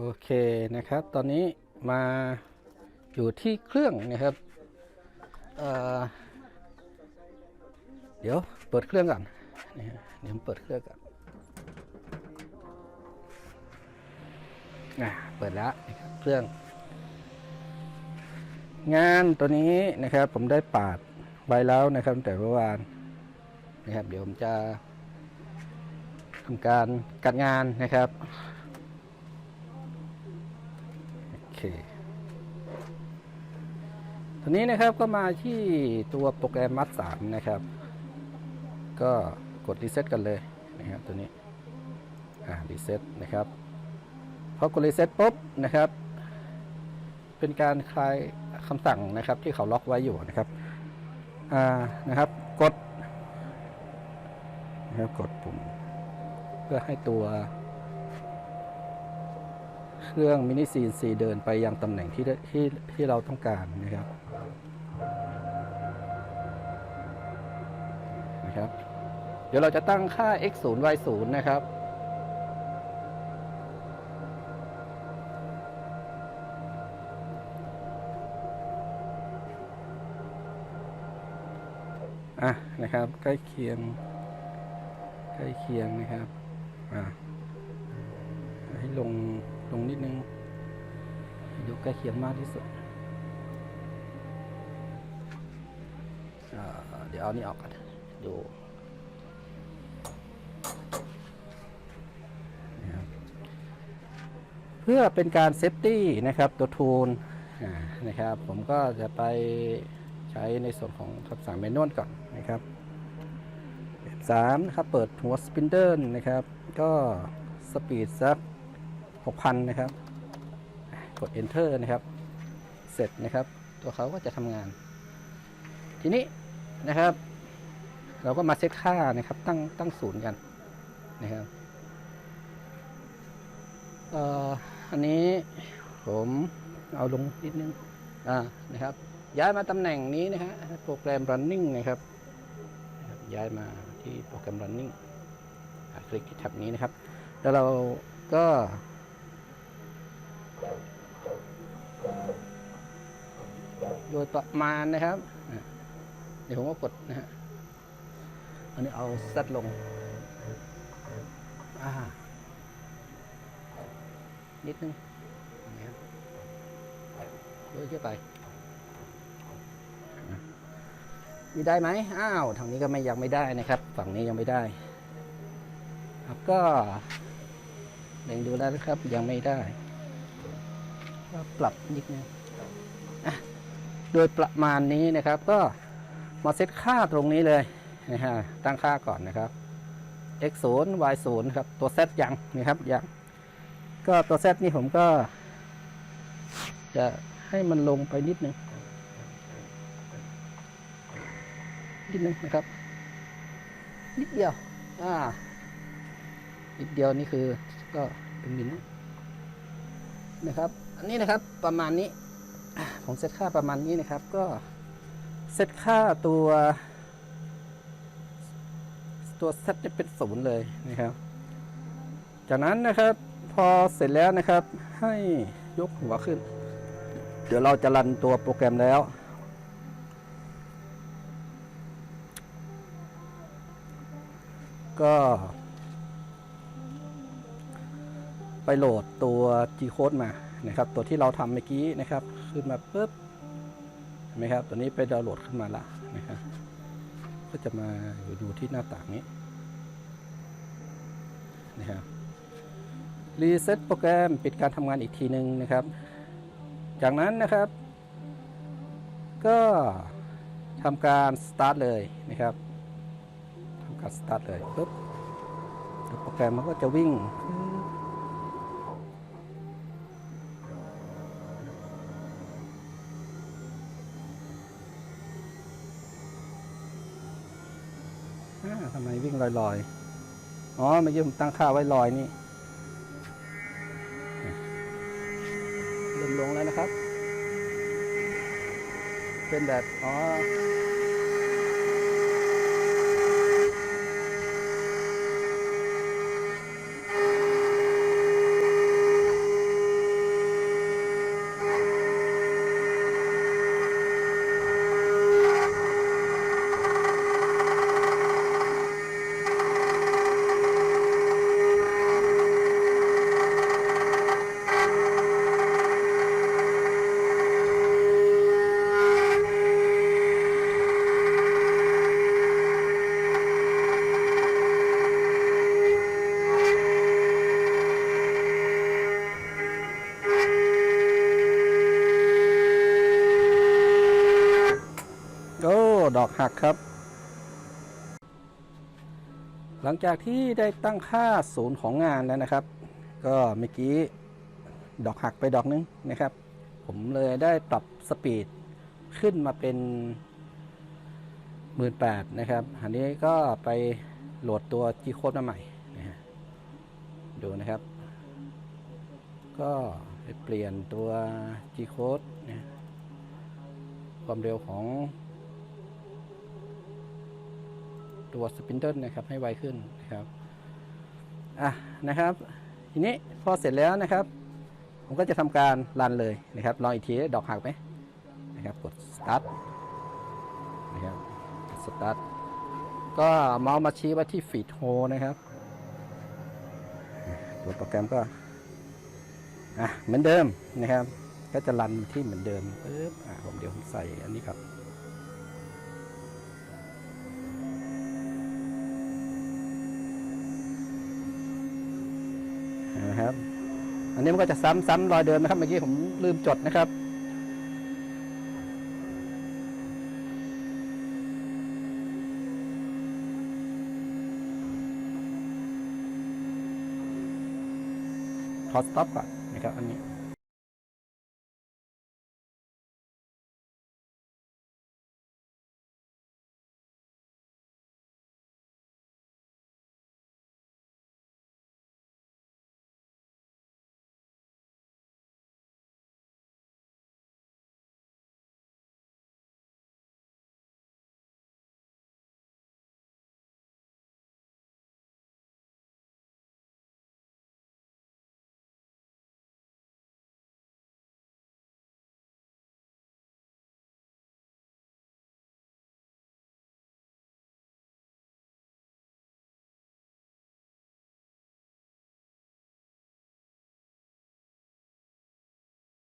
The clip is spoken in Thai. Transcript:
โอเคนะครับ ตอนนี้มาอยู่ที่เครื่องนะครับเเดี๋ยวเปิดเครื่องก่อนเดี๋ยวผมเปิดเครื่องก่อนอะเปิดแล้วนะครับเครื่อง งานตัวนี้นะครับผมได้ปาดไว้แล้วนะครับแต่เมื่อวานนะครับ เดี๋ยวผมจะทำการกัดงานนะครับ โอ เคทีนี้นะครับก็มาที่ตัวโปรแกรมมัดสามนะครับ ก็กดรีเซ็ตกันเลยนะครับตัวนี้ อ่ารีเซ็ตนะครับพอกดรีเซ็ตปุ๊บนะครับ เป็นการคลายคำสั่งนะครับที่เขาล็อกไว้อยู่นะครับอ่านะครับ กดนะครับกดปุ่ม เพื่อให้ตัว รื่องมินิ CNC เดินไปยังตำแหน่งที่ที่ที่เราต้องการนะครับนะครับ เดี๋ยวเราจะตั้งค่า x 0 y 0นะครับ อะนะครับ ใกล้เคียง ใกล้เคียงนะครับ อะให้ลง ลงนิดนึงยกใกล้เคียงมากที่สุด เดี๋ยวเอานี่ออกก่อนดูเพื่อเป็นการเซฟตี้นะครับตัวทูลนะครับ ผมก็จะไปใช้ในส่วนของทับสามเมนวลก่อนนะครับแบบสามนะครับ เปิดหัวสปินเดิลนะครับ ก็สปีดสัก 6,000 นะครับ กด enter นะครับ เสร็จนะครับ ตัวเขาก็จะทำงาน ทีนี้นะครับ เราก็มาเซตค่านะครับ ตั้งตั้งศูนย์กันนะครับเอ่ออันนี้ผมเอาลงนิดนึงอ่านะครับ ย้ายมาตำแหน่งนี้นะฮะโปรแกรม running นะครับ ย้ายมาที่โปรแกรม running คลิกที่แท็บนี้นะครับ แล้วเราก็ โดยประมาณนะครับ เดี๋ยวผมก็กดนะฮะ อันนี้เอาเซตลง อ่า นิดนึงนะครับเยอะเยอะไป มีได้ไหมอ้าว ทางนี้ก็ไม่ยังไม่ได้นะครับ ฝั่งนี้ยังไม่ได้ ครับก็เล็งดูแล้วนะครับ ยังไม่ได้ ก็ปรับนิดนึงโดยประมาณนี้นะครับก็มาเซตค่าตรงนี้เลยนะฮะตั้งค่าก่อนนะครับ x 0 y 0ครับตัว z ยังนะครับยังก็ตัว z นี่ผมก็ จะให้มันลงไปนิดนึงนิดนึงนะครับ นิดเดียว อ่า นิดเดียวนี่คือก็เป็นมิลนะครับ อันนี้นะครับประมาณนี้ ผมเซตค่าประมาณนี้นะครับ ก็เซตค่าตัว ตัวเซตจะเป็นศูนย์เลยนะครับ จากนั้นนะครับพอเสร็จแล้วนะครับ ให้ยกหัวขึ้น เดี๋ยวเราจะรันตัวโปรแกรมแล้ว ก็ไปโหลดตัว G code มา นะครับตัวที่เราทำเมื่อกี้นะครับ ขึ้นมาปุ๊บเห็นไหมครับ ตัวนี้ไปดาวน์โหลดขึ้นมาละนะครับก็จะมาอยู่ดูที่หน้าต่างนี้นะครับรีเซ็ตโปรแกรมปิดการทำงานอีกทีหนึ่งนะครับ จากนั้นนะครับ ก็ทำการสตาร์ทเลยนะครับทำการสตาร์ทเลยปุ๊บโปรแกรมมันก็จะวิ่ง ทำไมวิ่งลอยๆ อ๋อเมื่อกี้ผมตั้งค่าไว้ลอยนี่เริ่มลงแล้วนะครับ เป็นแบบ อ๋ออ ดอกหักครับ หลังจากที่ได้ตั้งค่าศูนย์ของงานแล้วนะครับ ก็เมื่อกี้ดอกหักไปดอกนึงนะครับ ผมเลยได้ปรับสปีดขึ้นมาเป็นหมื่นแปดนะครับ อันนี้ก็ไปโหลดตัว G code มาใหม่นะฮะดูนะครับ ก็ไปเปลี่ยนตัว G code นะความเร็วของ ตัวสปินเดิลนะครับให้ไวขึ้นนะครับอะนะครับ ทีนี้พอเสร็จแล้วนะครับ ผมก็จะทำการรันเลยนะครับลองอีกทีดอกหักไหมนะครับกด start นะครับ start ก็เมาส์มาชี้ไว้ที่ feed hole นะครับตัวโปรแกรมก็อะเหมือนเดิมนะครับ ก็จะรันที่เหมือนเดิมปึ๊บอะผมเดี๋ยวผมใส่อันนี้ครับ นะครับ อันนี้มันก็จะซ้ำๆรอยเดิมนะครับ เมื่อกี้ผมลืมจดนะครับ ขอสต็อปก่อนนะครับ อันนี้